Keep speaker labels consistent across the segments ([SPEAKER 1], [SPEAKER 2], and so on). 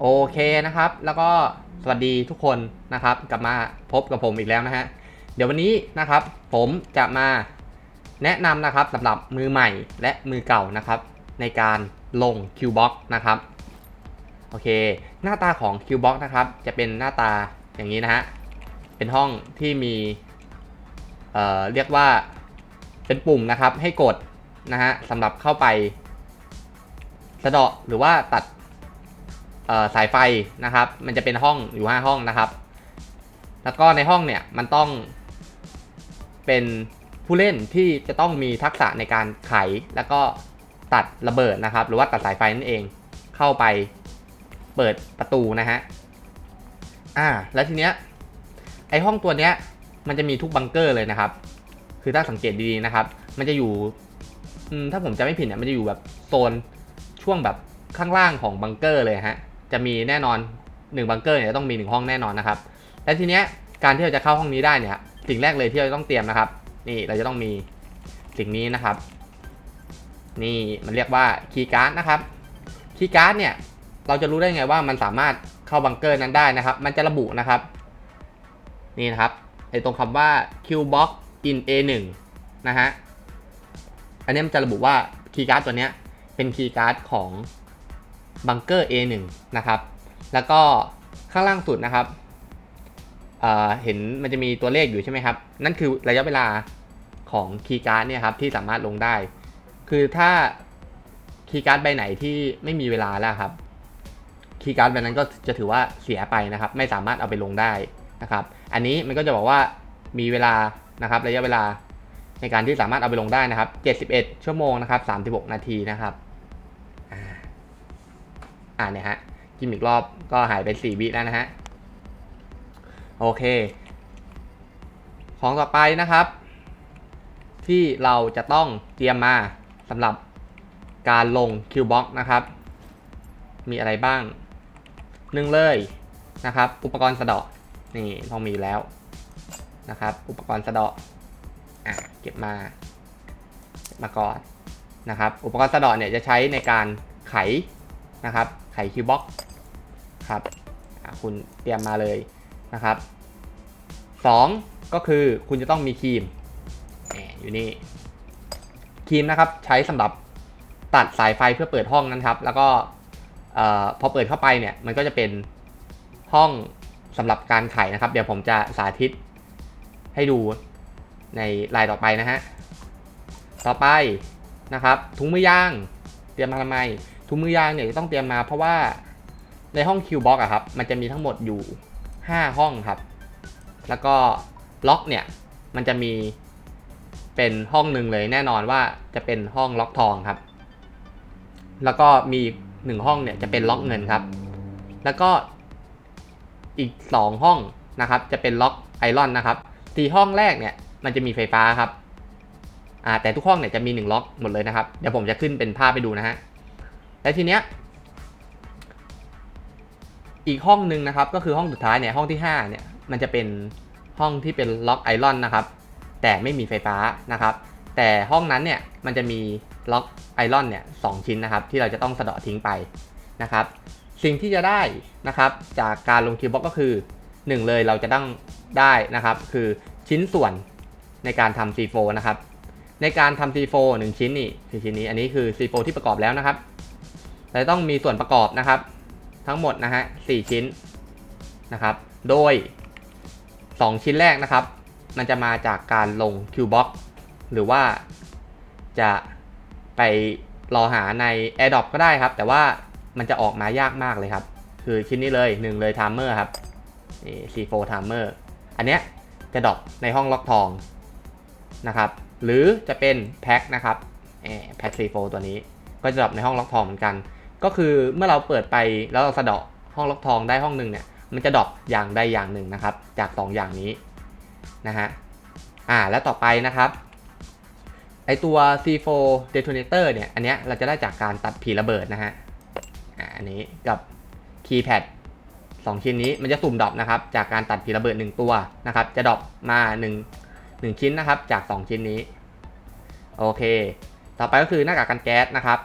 [SPEAKER 1] โอเคนะครับ แล้วก็สวัสดีทุกคนนะครับ กลับมาพบกับผมอีกแล้วนะฮะ เดี๋ยววันนี้นะครับ ผมจะมาแนะนำนะครับสำหรับมือใหม่และมือเก่านะครับ ในการลง Qbox นะครับ โอเค หน้าตาของ Qbox นะครับ จะเป็นหน้าตาอย่างนี้นะฮะ เป็นห้องที่มีเอ่อเรียกว่าเป็นปุ่มนะครับให้กดนะฮะสำหรับเข้าไปสะเดาะหรือว่าตัด สายไฟนะครับ มันจะเป็นห้องอยู่ 5 ห้องนะครับ แล้วก็ในห้องเนี่ยมันต้องเป็นผู้เล่นที่จะต้องมีทักษะในการไขแล้วก็ตัดระเบิดนะครับ หรือว่าตัดสายไฟนั่นเองเข้าไปเปิดประตูนะฮะอ่าแล้วทีเนี้ยไอห้องตัวเนี้ยมันจะมีทุกบังเกอร์เลยนะครับ คือถ้าสังเกตดีๆนะครับ มันจะอยู่ถ้าผมจะไม่ผิดเนี่ยมันจะอยู่แบบโซนช่วงแบบข้างล่างของบังเกอร์เลยฮะ จะมีแน่นอน1บังเกอร์เนี่ยต้องมี 1 ห้องแน่นอนนะครับ และทีเนี้ยการที่เราจะเข้าห้องนี้ได้เนี่ยสิ่งแรกเลยที่เราต้องเตรียมนะครับ นี่เราจะต้องมีสิ่งนี้นะครับ นี่มันเรียกว่าคีย์การ์ดนะครับคีย์การ์ดเนี่ยเราจะรู้ได้ไงว่ามันสามารถเข้าบังเกอร์นั้นได้นะครับ มันจะระบุนะครับ นี่นะครับไอตรงคำว่า Qbox in A1 นะฮะอันนี้มันจะระบุว่าคีย์การ์ดตัวเนี้ยเป็นคีย์การ์ดของ บังเกอร์ A1 นะครับ แล้วก็ข้างล่างสุดนะครับเเห็นมันจะมีตัวเลขอยู่ใช่ไหมครับ นั่นคือระยะเวลาของคีย์การ์ดเนี่ยครับที่สามารถลงได้ คือถ้าคีย์การ์ดใบไหนที่ไม่มีเวลาแล้วครับคีย์การ์ดใบนั้นก็จะถือว่าเสียไปนะครับ ไม่สามารถเอาไปลงได้นะครับ อันนี้มันก็จะบอกว่ามีเวลานะครับ ระยะเวลาในการที่สามารถเอาไปลงได้นะครับ 71 ชั่วโมงนะครับ 36 นาทีนะครับ อ่าเนี่ยฮะจิ้มอีกรอบก็หายไป4วิแล้วนะฮะ โอเค ของต่อไปนะครับ ที่เราจะต้องเตรียมมาสำหรับการลง Qbox นะครับ มีอะไรบ้างหนึ่งเลยนะครับ อุปกรณ์สะเดาะนี่ต้องมีแล้วนะครับ อุปกรณ์สะเดาะอะเก็บมาเก็บมาก่อนนะครับ อุปกรณ์สะเดาะเนี่ยจะใช้ในการไขนะครับ ไข Qbox ครับคุณเตรียมมาเลยนะครับสองก็คือคุณจะต้องมีครีมอยู่นี่ครีมนะครับใช้สำหรับตัดสายไฟเพื่อเปิดห้องนั้นครับ แล้วก็พอเปิดเข้าไปเนี่ยมันก็จะเป็นห้องสำหรับการไขนะครับ เดี๋ยวผมจะสาธิตให้ดูในลายต่อไปนะฮะต่อไปนะครับถุงมือยางเตรียมมาทำไม ถุงมือยางเนี่ยจะต้องเตรียมมาเพราะว่าในห้อง Q box อะครับ มันจะมีทั้งหมดอยู่ 5 ห้องครับ แล้วก็ล็อกเนี่ยมันจะมีเป็นห้องหนึ่งเลยแน่นอนว่าจะเป็นห้องล็อกทองครับ แล้วก็มีหนึ่งห้องเนี่ยจะเป็นล็อกเงินครับ แล้วก็อีก 2 ห้องนะครับ จะเป็นล็อกไอรอนนะครับสี่ห้องแรกเนี่ยมันจะมีไฟฟ้าครับ อ่าแต่ทุกห้องเนี่ยจะมี 1 ล็อกหมดเลยนะครับ เดี๋ยวผมจะขึ้นเป็นภาพไปดูนะฮะ และทีเนี้ยอีกห้องหนึ่งนะครับ ก็คือห้องสุดท้ายเนี่ยห้องที่5เนี่ยมันจะเป็นห้องที่เป็นล็อกไอรอนนะครับ แต่ไม่มีไฟฟ้านะครับ แต่ห้องนั้นเนี่ยมันจะมีล็อกไอรอนเนี่ยสชิ้นนะครับ ที่เราจะต้องสะเดาะทิ้งไปนะครับ สิ่งที่จะได้นะครับ จากการลงคิวบ็อกก็คือ 1 เลยเราจะต้องได้นะครับ คือชิ้นส่วนในการทำ C4 นะครับ ในการทำ C4 1 ชิ้นนี่คือชิ้นนี้อันนี้คือ C4 ที่ประกอบแล้วนะครับ เราจะต้องมีส่วนประกอบนะครับ ทั้งหมดนะฮะ4ชิ้นนะครับ โดย 2 ชิ้นแรกนะครับ มันจะมาจากการลง Qbox หรือว่าจะไปรอหาใน AirDrop ก็ได้ครับ แต่ว่ามันจะออกมายากมากเลยครับ คือชิ้นนี้เลย1เลย Timer ครับนี่ C4 Timer อันเนี้ยจะดรอปในห้องล็อกทองนะครับ หรือจะเป็นแพ็คนะครับแพ็ค C4 ตัวนี้ก็จะดรอปในห้องล็อกทองเหมือนกัน ก็คือเมื่อเราเปิดไปแล้วเราสะเดาะห้องล็อกทองได้ห้องหนึ่งเนี่ยมันจะดรอปอย่างใดอย่างหนึ่งนะครับ จาก 2 อย่างนี้นะฮะอ่าแล้วต่อไปนะครับไอตัว C4 detonator เนี่ยอันเนี้ยเราจะได้จากการตัดผีระเบิดนะฮะอ่าอันนี้กับ keypad 2 ชิ้นนี้มันจะสุ่มดรอปนะครับจากการตัดผีระเบิด 1 ตัวนะครับจะดรอปมา1 1 ชิ้นนะครับจาก 2 ชิ้นนี้โอเค ต่อไปก็คือหน้ากากกันแก๊สนะครับ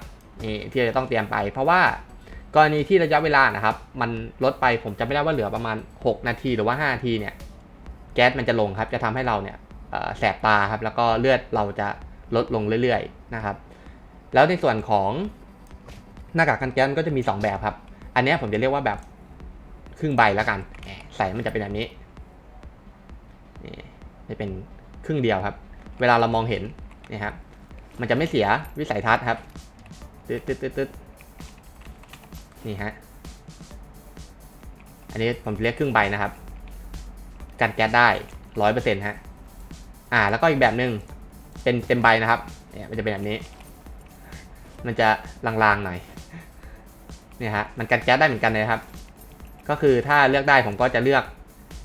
[SPEAKER 1] นี่ที่จะต้องเตรียมไป เพราะว่ากรณีที่ระยะเวลานะครับ มันลดไปผมจะไม่ได้ว่าเหลือประมาณ 6 นาทีหรือว่า5นาทีเนี่ย แก๊สมันจะลงครับ จะทำให้เราเนี่ยแสบตาครับ แล้วก็เลือดเราจะลดลงเรื่อยๆนะครับ แล้วในส่วนของหน้ากากกันแก๊สก็จะมี 2 แบบครับ อันนี้ผมจะเรียกว่าแบบครึ่งใบแล้วกัน ใส่มันจะเป็นแบบนี้นี่จะเป็นครึ่งเดียวครับ เวลาเรามองเห็นนี่ครับ มันจะไม่เสียวิสัยทัศน์ครับ ตึ๊ดตึ๊ดตึ๊ดตึ๊ดนี่ฮะ อันนี้ผมเรียกครึ่งใบนะครับ กันแก๊สได้ร้อยเปอร์เซ็นต์ฮะ อ่า แล้วก็อีกแบบหนึ่งเป็นเต็มใบนะครับ เนี่ยมันจะเป็นแบบนี้ มันจะลางๆหน่อย เนี่ยฮะ มันกันแก๊สได้เหมือนกันเลยนะครับ ก็คือถ้าเลือกได้ผมก็จะเลือก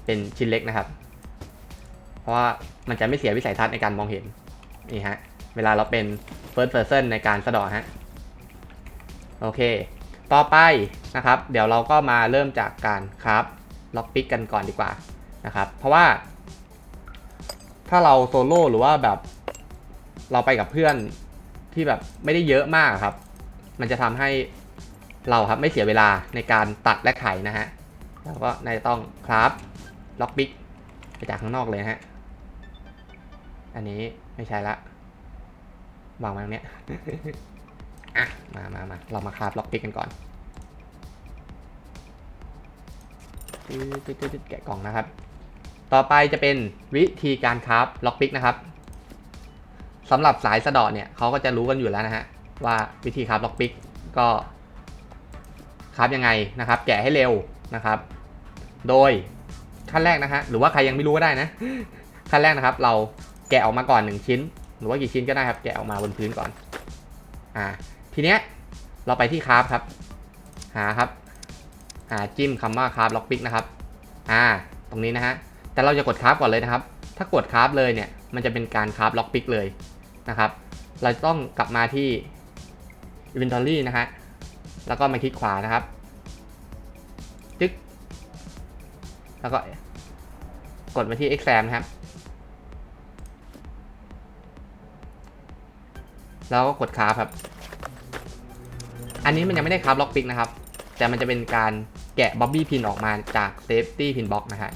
[SPEAKER 1] เป็นชิ้นเล็กนะครับ เพราะว่ามันจะไม่เสียวิสัยทัศน์ในการมองเห็น นี่ฮะ เวลาเราเป็น first person ในการสะเดอฮะ โอเค ต่อไปนะครับ เดี๋ยวเราก็มาเริ่มจากการครับล็อกปิกกันก่อนดีกว่านะครับ เพราะว่า ถ้าเราโซโล่หรือว่าแบบเราไปกับเพื่อนที่แบบไม่ได้เยอะมากครับ มันจะทำให้เราครับไม่เสียเวลาในการตัดและไขนะฮะเราก็น่าจะต้องครับล็อกปิกไปจากข้างนอกเลยนะฮะ อันนี้ไม่ใช่ละวางไว้ตรงเนี้ย อะ มามามาเรามาคราฟล็อกปิกกันก่อนตึ๊ดตึ๊ดตึ๊ดแกะกล่องนะครับ ต่อไปจะเป็นวิธีการคราฟล็อกปิกนะครับสำหรับสายสะดาะเนี่ยเขาก็จะรู้กันอยู่แล้วนะฮะว่าวิธีคราฟล็อกปิกก็คราฟยังไงนะครับ แกะให้เร็วนะครับ โดยขั้นแรกนะฮะหรือว่าใครยังไม่รู้ก็ได้นะขั้นแรกนะครับ เราแกะออกมาก่อนหนึ่งชิ้น หรือว่ากี่ชิ้นก็ได้ครับ แกะออกมาบนพื้นก่อน อ่า ทีเนี้ยเราไปที่คราฟครับ หาครับ หาจิ้มคำว่าคราฟล็อกปิกนะครับ อ่า ตรงนี้นะฮะ แต่เราจะกดคราฟก่อนเลยนะครับ ถ้ากดคราฟเลยเนี่ย มันจะเป็นการคราฟล็อกปิกเลยนะครับ เราต้องกลับมาที่ inventory นะฮะ แล้วก็มาคลิกขวานะครับ จึ๊ก แล้วก็กดมาที่ exam นะครับแล้วก็กดคราฟครับ อันนี้มันยังไม่ได้คราฟล็อกปิกนะครับ แต่มันจะเป็นการแกะบ๊อบบี้พินออกมาจากเซฟตี้พินบ็อกนะฮะ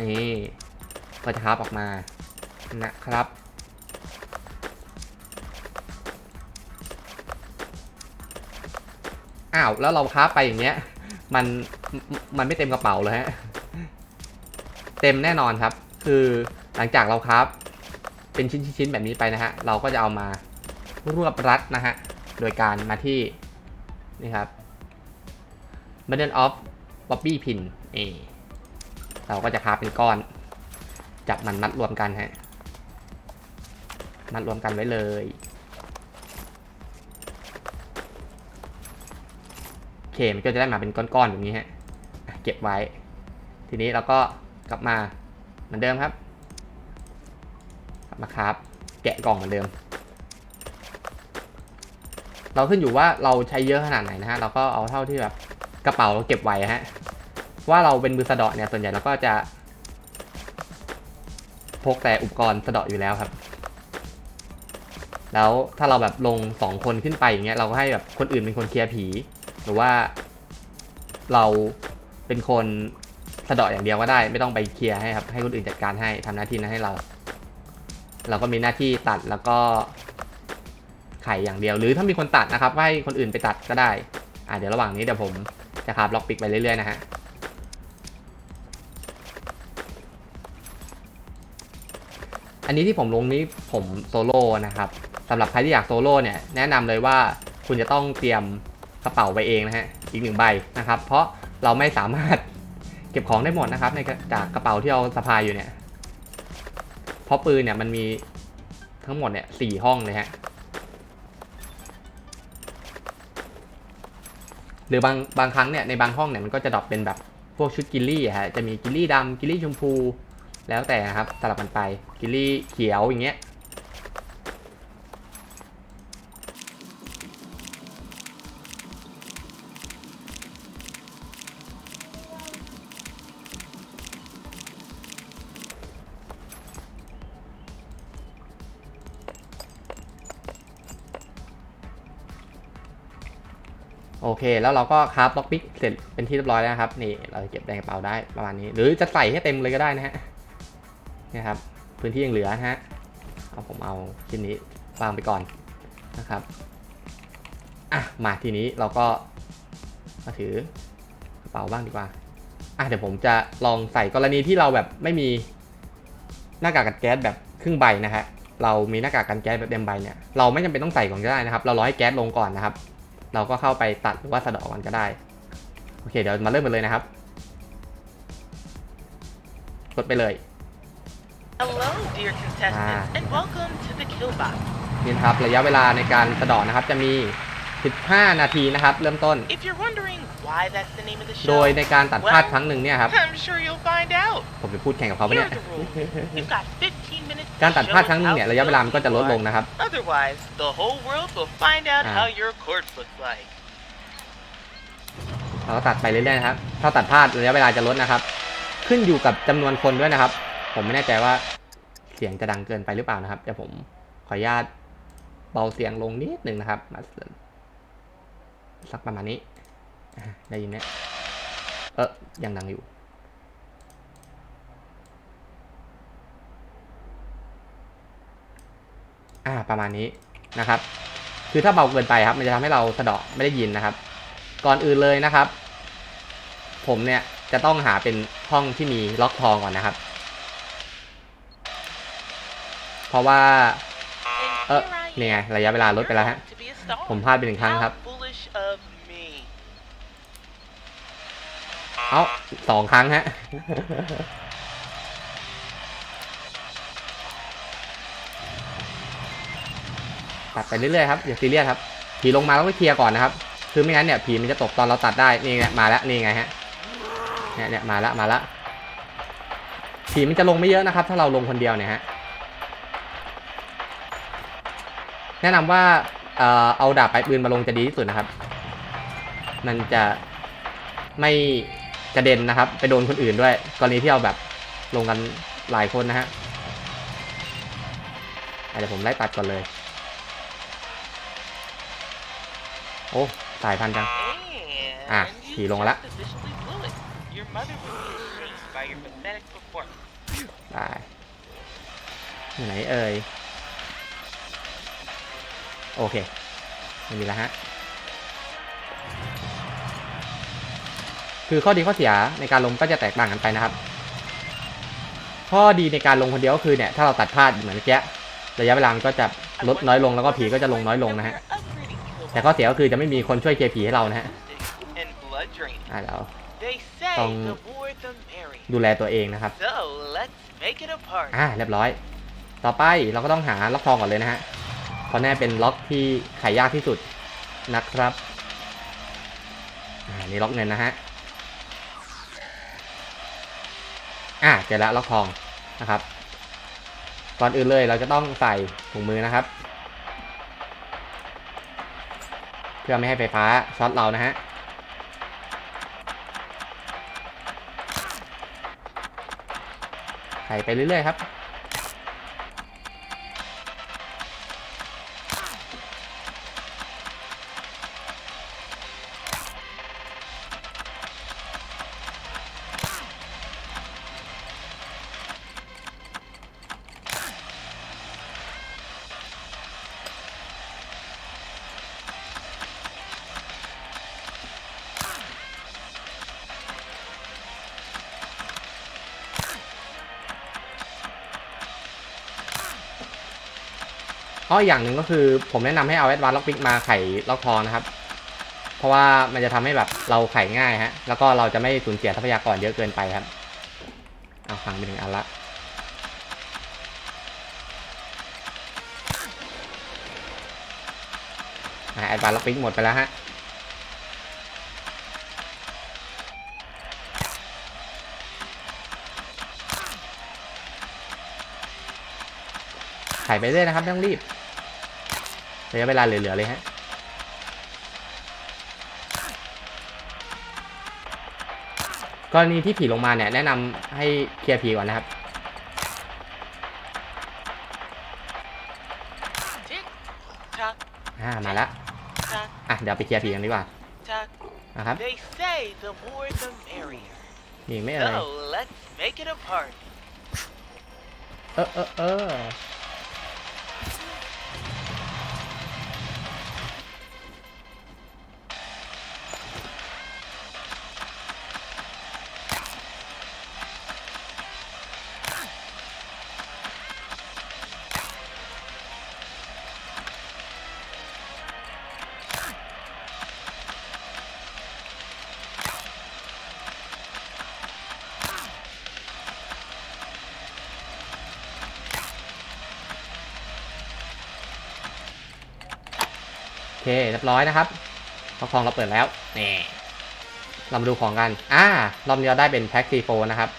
[SPEAKER 1] นี่ก็จะคราฟออกมานะครับ อ้าว แล้วเราคราฟไปอย่างเงี้ย มัน มันไม่เต็มกระเป๋าเลยฮะ เต็มแน่นอนครับ คือหลังจากเราคราฟเป็นชิ้นๆแบบนี้ไปนะฮะ เราก็จะเอามารวบรัดนะฮะ โดยการมาที่ นี่ครับ bundle of bobby pin นี่เราก็จะคราเป็นก้อน จับมันมัดรวมกันฮะ มัดรวมกันไว้เลยโอเคมันก็จะได้มาเป็นก้อนๆแบบนี้ฮะ เก็บไว้ ทีนี้เราก็กลับมา เหมือนเดิมครับมาครับ แกะกล่องเหมือนเดิม เราขึ้นอยู่ว่าเราใช้เยอะขนาดไหนนะฮะ เราก็เอาเท่าที่แบบกระเป๋าเราเก็บไว้ฮะ ว่าเราเป็นมือสะเดาะเนี่ยส่วนใหญ่เราก็จะ พกแต่อุปกรณ์สะเดาะอยู่แล้วครับ แล้วถ้าเราแบบลงสองคนขึ้นไปอย่างเงี้ยเราก็ให้แบบคนอื่นเป็นคนเคลียร์ผี หรือว่าเราเป็นคน สะเดาะอย่างเดียวก็ได้ ไม่ต้องไปเคลียร์ให้ครับให้คนอื่นจัดการให้ทำหน้าที่นั้นให้เรา เราก็มีหน้าที่ตัดแล้วก็ไข่อย่างเดียว หรือถ้ามีคนตัดนะครับให้คนอื่นไปตัดก็ได้อ่าเดี๋ยวระหว่างนี้เดี๋ยวผมจะคาบล็อกปิกไปเรื่อยๆนะฮะอันนี้ที่ผมลงนี้ผมโซโล่นะครับสำหรับใครที่อยากโซโล่เนี่ยแนะนำเลยว่าคุณจะต้องเตรียมกระเป๋าไปเองนะฮะอีกหนึ่งใบนะครับ เพราะเราไม่สามารถ ก็บของได้หมดนะครับในจากกระเป๋าที่เราสะพายอยู่เนี่ย เพราะปืนเนี่ยมันมีทั้งหมดเนี่ยสี่ห้องเลยฮะ หรือบางบางครั้งเนี่ยในบางห้องเนี่ยมันก็จะดรอปเป็นแบบพวกชุดกิลลี่ฮะ จะมีกิลลี่ดำกิลลี่ชมพู แล้วแต่ครับสลับกันไป กิลลี่เขียวอย่างเงี้ย เค แล้วเราก็คราฟบล็อกปิกเสร็จเป็นที่เรียบร้อยแล้วครับ นี่เราจะเก็บในกระเป๋าได้ประมาณนี้ หรือจะใส่ให้เต็มเลยก็ได้นะฮะนี่ครับ พื้นที่ยังเหลือนะฮะ เอาผมเอาชิ้นนี้วางไปก่อนนะครับ อะ มาทีนี้เราก็มาถือกระเป๋าบ้างดีกว่า อะเดี๋ยวผมจะลองใส่กรณีที่เราแบบไม่มีหน้ากากกันแก๊สแบบครึ่งใบนะฮะ เรามีหน้ากากกันแก๊สแบบเต็มใบเนี่ย เราไม่จำเป็นต้องใส่ก่อนก็ได้นะครับ เรารอให้แก๊สลงก่อนนะครับ เราก็เข้าไปตัดหรือว่าสะเดอกก่อนก็ได้ โอเค เดี๋ยวมาเริ่มกันเลยนะครับ กดไปเลย
[SPEAKER 2] Hello, dear contestants, and welcome to the Kill Box.
[SPEAKER 1] นี่นะครับระยะเวลาในการสะเดอกนะครับจะมี 15 นาทีนะครับ เริ่มต้น
[SPEAKER 2] If you're wondering why that's the name of the
[SPEAKER 1] โด
[SPEAKER 2] show,
[SPEAKER 1] ยในการตัดพลาดครั้งหนึ่งเนี่ยครับ
[SPEAKER 2] I'm sure you'll find out.
[SPEAKER 1] ผมจะพูดแข่งกับเขาปะ
[SPEAKER 2] Here
[SPEAKER 1] เนี่ย
[SPEAKER 2] are the rules. You've got 15 minutes
[SPEAKER 1] การ
[SPEAKER 2] to
[SPEAKER 1] ตัด
[SPEAKER 2] show
[SPEAKER 1] พลาด
[SPEAKER 2] us
[SPEAKER 1] ครั้งหนึ่ง
[SPEAKER 2] how
[SPEAKER 1] เนี่ยระยะเวลามันก็จะลดลง
[SPEAKER 2] skilled you
[SPEAKER 1] นะครับ
[SPEAKER 2] are. Otherwise, the whole world will find out
[SPEAKER 1] Ah.
[SPEAKER 2] how your corpse looks like.
[SPEAKER 1] เราก็ตัดไปเรื่อยๆนะครับ ถ้าตัดพลาดระยะเวลาจะลดนะครับ ขึ้นอยู่กับจำนวนคนด้วยนะครับ ผมไม่แน่ใจว่าเสียงจะดังเกินไปหรือเปล่านะครับ เดี๋ยวผมขออนุญาตเบาเสียงลงนิดหนึ่งนะครับมาสักประมาณนี้อะได้ยินไหมเออยังดังอยู่ อ่าประมาณนี้นะครับ คือถ้าเบาเกินไปครับ มันจะทำให้เราสะเดาะไม่ได้ยินนะครับ ก่อนอื่นเลยนะครับ ผมเนี่ยจะต้องหาเป็นห้องที่มีล็อกทองก่อนนะครับ เพราะว่า
[SPEAKER 2] And
[SPEAKER 1] Uh,
[SPEAKER 2] here I
[SPEAKER 1] นี่ไงระยะเวลาลดไปแล้วฮะ ผมพลาดไปหนึ่งครั้งครับ เอาสองครั้งฮะ ตัดไปเรื่อยๆครับอย่าซีเรียสครับผีลงมาต้องไปเคลียร์ก่อนนะครับ คือไม่งั้นเนี่ยผีมันจะตกตอนเราตัดได้นี่ไงมาแล้วนี่ไงฮะเนี่ยเนี่ยมาแล้วมาแล้วผีมันจะลงไม่เยอะนะครับ ถ้าเราลงคนเดียวเนี่ยฮะแนะนำว่าเอ่อเอาดาบไปปืนมาลงจะดีที่สุดนะครับ มันจะไม่กระเด็นนะครับ ไปโดนคนอื่นด้วย กรณีที่เอาแบบลงกันหลายคนนะฮะเดี๋ยวผมไล่ตัดก่อนเลย โอ้สายพันธุ์จัง
[SPEAKER 2] And
[SPEAKER 1] Ah,
[SPEAKER 2] you
[SPEAKER 1] chỉ lộn lắm.
[SPEAKER 2] just officially blew it. Your mother would be amazed by your pathetic performance.
[SPEAKER 1] ได้อยู่ไหนเอ่ย โอเค ไม่มีแล้วฮะ คือข้อดีข้อเสียในการลงก็จะแตกต่างกันไปนะครับ ข้อดีในการลงคนเดียวก็คือเนี่ย ถ้าเราตัดพลาดเหมือนเมื่อกี้ระยะเวลามันก็จะลดน้อยลงแล้วก็ผีก็จะลงน้อยลงนะฮะ แต่ข้อเสียก็คือจะไม่มีคนช่วยเคลียร์ผีให้เรานะฮะ
[SPEAKER 2] And blood draining.
[SPEAKER 1] อ่าเรา
[SPEAKER 2] They say
[SPEAKER 1] Tông-
[SPEAKER 2] the more the merry.
[SPEAKER 1] ดูแลตัวเองนะครับ
[SPEAKER 2] So let's make it a party.
[SPEAKER 1] อ่าเรียบร้อย ต่อไปเราก็ต้องหาล็อกทองก่อนเลยนะฮะเพราะแน่เป็นล็อกที่ไขยากที่สุดนะครับอ่านี่ล็อกเงินนะฮะอ่าเจอแล้วล็อกทองนะครับ ก่อนอื่นเลยเราจะต้องใส่ถุงมือนะครับ พื่อไม่ให้ไฟฟ้าช็อตเรานะฮะใส่ไปเรื่อยๆครับ อ้ออย่างหนึ่งก็คือผมแนะนำให้เอาแอดวานล็อกปิกมาไขล็อกทองนะครับ เพราะว่ามันจะทำให้แบบเราไขง่ายฮะ แล้วก็เราจะไม่สูญเสียทรัพยากรเยอะเกินไปครับ เอาฟังไปหนึ่งอันละแอดวานล็อกปิกหมดไปแล้วฮะไขไปเรื่อยนะครับไม่ต้องรีบ ระยะเวลาเหลือๆเลยฮะกรณีที่ผีลงมาเนี่ยแนะนำให้เคลียร์ผีก่อนนะครับ
[SPEAKER 2] Tick tock
[SPEAKER 1] อ่ามาแล้ว
[SPEAKER 2] tock.
[SPEAKER 1] อะเดี๋ยวไปเคลียร์ผีกันดีกว่า
[SPEAKER 2] tuck.
[SPEAKER 1] นะครับ
[SPEAKER 2] They say the more the merrier.
[SPEAKER 1] มีอีกไหม่เอ่ย
[SPEAKER 2] So let's make it a party.
[SPEAKER 1] เออเออเออ เคเรียบร้อยนะครับเพราะของเราเปิดแล้วนี่เรามาดูของกันอ่ารอบนี้เราได้เป็นแพ็กซีโฟนะครับ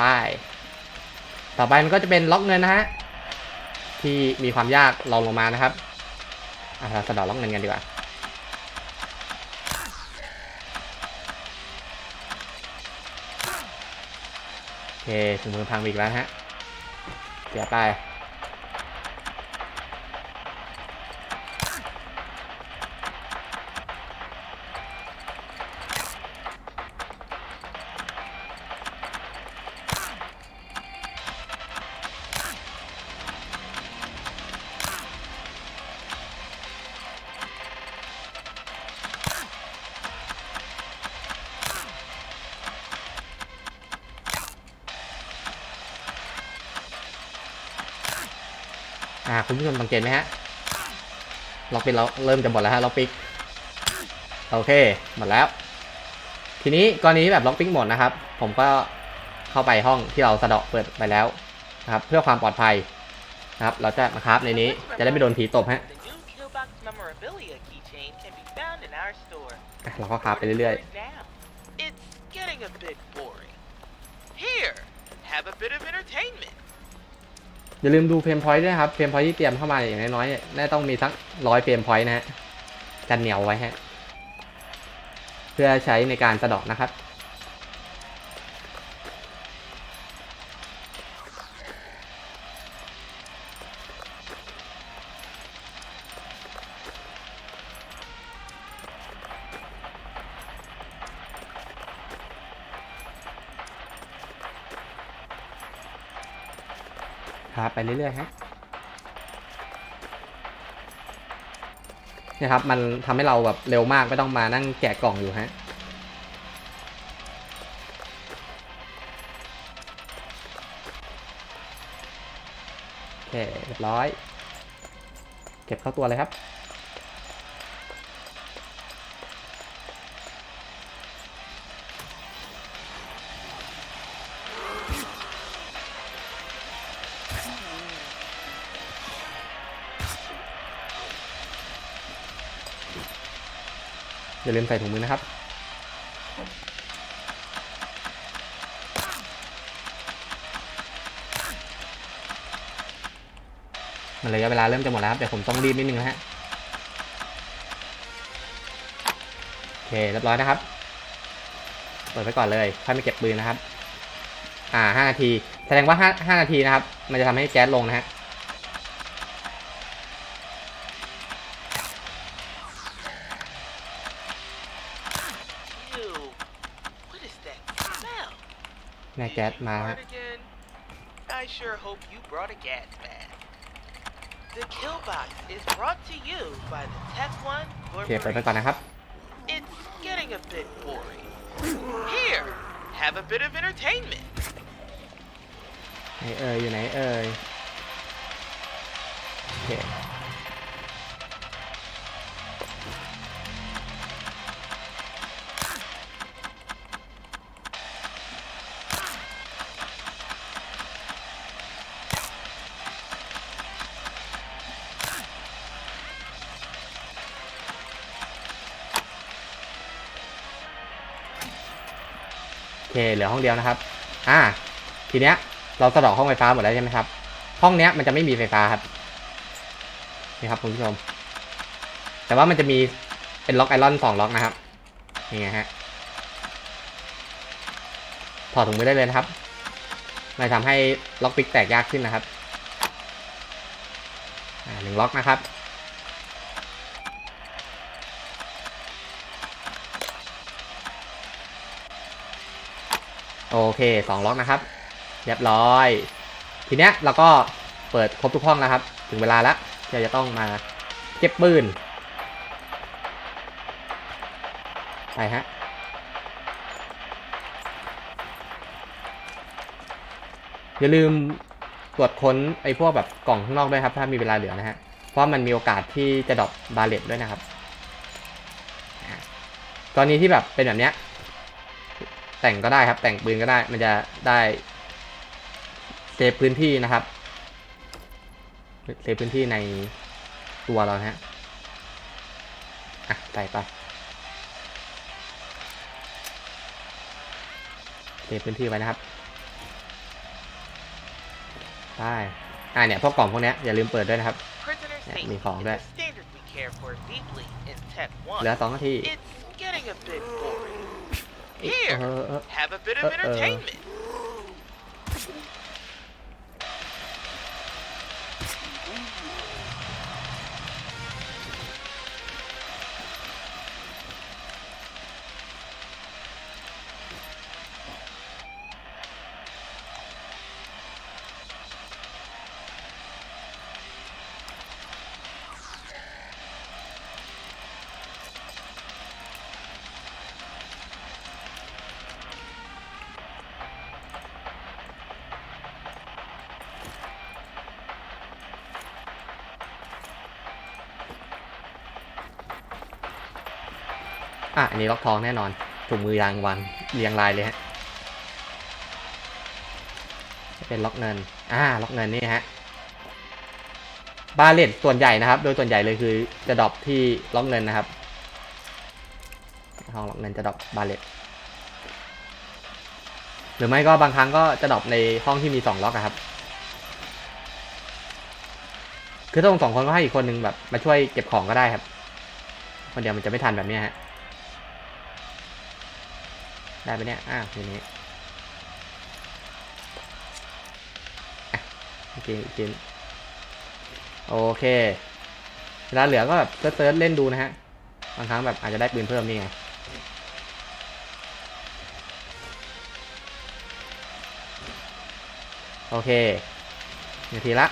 [SPEAKER 1] ป้ายต่อไปมันก็จะเป็นล็อกเงินนะฮะที่มีความยากลองลงมานะครับอะเราสะดอล็อกเงินกันดีกว่าโอเคถึงมือพังอีกแล้วฮะเสียไป อ่าคุณผู้ชมสังเกตไหมฮะล็อกปิกเราเริ่มจะหมดแล้วฮะล็อกปิกโอเคหมดแล้ว ทีนี้กรณีแบบล็อกปิกหมดนะครับ ผมก็เข้าไปห้องที่เราสะเดาะเปิดไปแล้วนะครับเพื่อความปลอดภัยนะครับ เราจะมาคราฟในนี้จะได้ไม่โดนผีตบฮะเราก็คราฟไปเรื่อย
[SPEAKER 2] For now, It's getting a bit boring. Here, have a bit of entertainment.
[SPEAKER 1] อย่าลืมดูเฟรมพอยต์ด้วยครับเฟรมพอยต์ที่เตรียมเข้ามาอย่างน้อยๆเนี่ยน่าต้องมีสักร้อยเฟรมพอยต์นะฮะกันเหนียวไว้ฮะเพื่อใช้ในการสะดอกนะครับ เรื่อยๆฮะเนี่ยครับมันทำให้เราแบบเร็วมากไม่ต้องมานั่งแกะกล่องอยู่ฮะโอเคเรียบร้อย เก็บเข้าตัวเลยครับ อย่าลืมใส่ถุงมือนะครับ มันระยะเวลาเริ่มจะหมดแล้วครับเดี๋ยวผมต้องรีบนิดนึงนะฮะโอเคเรียบร้อยนะครับ เปิดไว้ก่อนเลยค่อยมาเก็บปืนนะครับ อ่าห้านาที แสดงว่าห้าห้านาทีนะครับ มันจะทำให้แก๊สลงนะฮะ แม่แก๊ส
[SPEAKER 2] Did you
[SPEAKER 1] มาฮะ
[SPEAKER 2] fart again? I sure hope you brought a gas mask. The kill box is brought to you by the Tech One
[SPEAKER 1] โอเค เปิดไปก่อน
[SPEAKER 2] Corporation.
[SPEAKER 1] นะครับ
[SPEAKER 2] It's getting a bit boring. Here, have a bit of entertainment.
[SPEAKER 1] ไหนเอ่ยอยู่ไหนเอ่ยโอเค เคเหลือห้องเดียวนะครับ อ่า ทีเนี้ยเราสะดอกห้องไฟฟ้าหมดแล้วใช่ไหมครับ ห้องเนี้ยมันจะไม่มีไฟฟ้าครับ นี่ครับคุณผู้ชม แต่ว่ามันจะมีเป็นล็อกไอรอนสองล็อกนะครับ นี่ไงฮะ ถอดถุงมือได้เลยนะครับไมันทำให้ล็อกปิกแตกยากขึ้นนะครับอ่าหนึ่งล็อกนะครับ โอเคสองล็อกนะครับ เรียบร้อย ทีเนี้ยเราก็เปิดครบทุกห้องแล้วครับ ถึงเวลาแล้วที่เราจะต้องมาเก็บปืนไปฮะอย่าลืมตรวจค้นไอ้พวกแบบกล่องข้างนอกด้วยครับ ถ้ามีเวลาเหลือนะฮะ เพราะมันมีโอกาสที่จะดรอปบาเลตด้วยนะครับ ตอะกรณีที่แบบเป็นแบบเนี้ย แต่งก็ได้ครับ แต่งปืนก็ได้ มันจะได้เซฟพื้นที่นะครับเซฟพื้นที่ในตัวเรานะฮะอะใส่ไปเซฟพื้นที่ไว้นะครับไปอ่าเนี่ยพวกกล่องพวกเนี้ยอย่าลืมเปิดด้วยนะครับ
[SPEAKER 2] Prisoner
[SPEAKER 1] Yeah,
[SPEAKER 2] safety
[SPEAKER 1] me
[SPEAKER 2] is
[SPEAKER 1] call
[SPEAKER 2] a
[SPEAKER 1] that.
[SPEAKER 2] standard we care for deeply in Tech
[SPEAKER 1] เหลือ
[SPEAKER 2] 1.
[SPEAKER 1] สองนาที
[SPEAKER 2] It's getting a bit boring.
[SPEAKER 1] เอ
[SPEAKER 2] Here,
[SPEAKER 1] อเออ
[SPEAKER 2] have a bit of
[SPEAKER 1] Uh-oh.
[SPEAKER 2] entertainment.
[SPEAKER 1] อันนี้ล็อกทองแน่นอนถุงมือยางวางเรียงรายเลยฮะเป็นล็อกเงินอ่าล็อกเงินนี่ฮะบาเลตส่วนใหญ่นะครับ โดยส่วนใหญ่เลยคือจะดรอปที่ล็อกเงินนะครับห้องล็อกเงินจะดรอปบาเลตหรือไม่ก็บางครั้งก็จะดรอปในห้องที่มีสองล็อกครับคือถ้าตรงสองคนก็ให้อีกคนนึงแบบมาช่วยเก็บของก็ได้ครับ คนเดียวมันจะไม่ทันแบบนี้ฮะ ได้ไปเนี่ยอ้าวทีนี้อะโอเคโอเคโอเค เวลาเหลือก็แบบเซิร์ชเล่นดูนะฮะ บางครั้งแบบอาจจะได้ปืนเพิ่มนี่ไง โอเคนาทีละ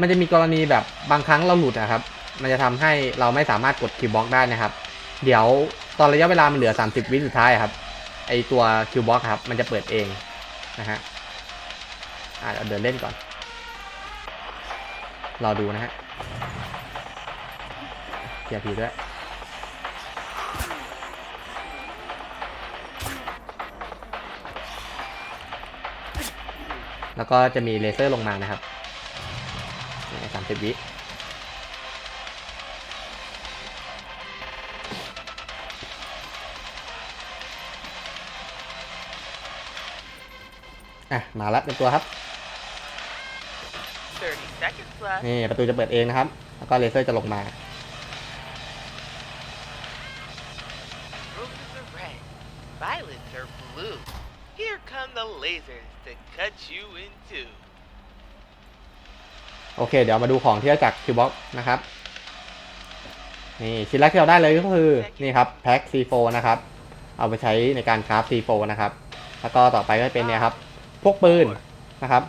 [SPEAKER 1] มันจะมีกรณีแบบบางครั้งเราหลุดอะครับ มันจะทำให้เราไม่สามารถกดคิวบ็อกได้นะครับ เดี๋ยว ตอนระยะเวลามันเหลือ 30 วิสุดท้ายครับ ไอตัวคิวบ็อกครับ มันจะเปิดเองนะฮะอ่าเดี๋ยวเดินเล่นก่อน รอดูนะฮะเกียร์พีด้วยแล้วก็จะมีเลเซอร์ลงมานะครับสามสิบวิ อะมาแล้วเป็นตัวครับ
[SPEAKER 2] 30 seconds left.
[SPEAKER 1] นี่ประตูจะเปิดเองนะครับ แล้วก็เลเซอร์จะลงมา
[SPEAKER 2] Roses are red, violets are blue. Here come the lasers to cut you in two.
[SPEAKER 1] โอเค เดี๋ยวมาดูของที่ได้จากคิวบ็อกนะครับ นี่ชิ้นแรกที่เราได้เลยก็คือ นี่ครับแพ็ค C4 นะครับ เอาไปใช้ในการคราฟ C4 นะครับ แล้วก็ต่อไปก็เป็นเนี่ยครับ พวกปืนนะครับ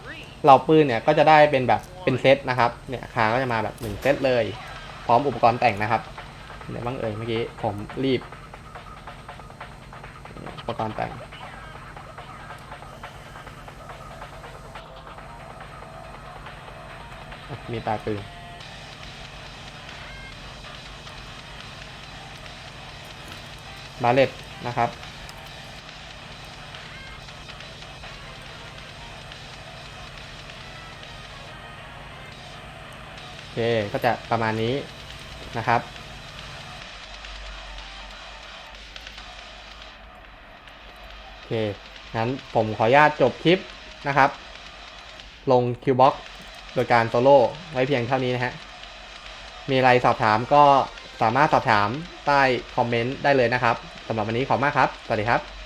[SPEAKER 1] เหล่าปืนเนี่ยก็จะได้เป็นแบบเป็นเซตนะครับเนี่ยคาก็จะมาแบบหนึ่งเซตเลย พร้อมอุปกรณ์แต่งนะครับเดี๋ยวบ้างเอ่ยเมื่อกี้ผมรีบอุปกรณ์แต่งมีตาปืนบาเลตนะครับ เค ก็จะประมาณนี้นะครับ โอเค งั้นผมขออนุญาตจบคลิปนะครับ ลงคิวบ็อกโดยการโซโล่ไว้เพียงเท่านี้นะฮะ มีอะไรสอบถามก็สามารถสอบถามใต้คอมเมนต์ได้เลยนะครับสำหรับวันนี้ขอบคุณมากครับ สวัสดีครับ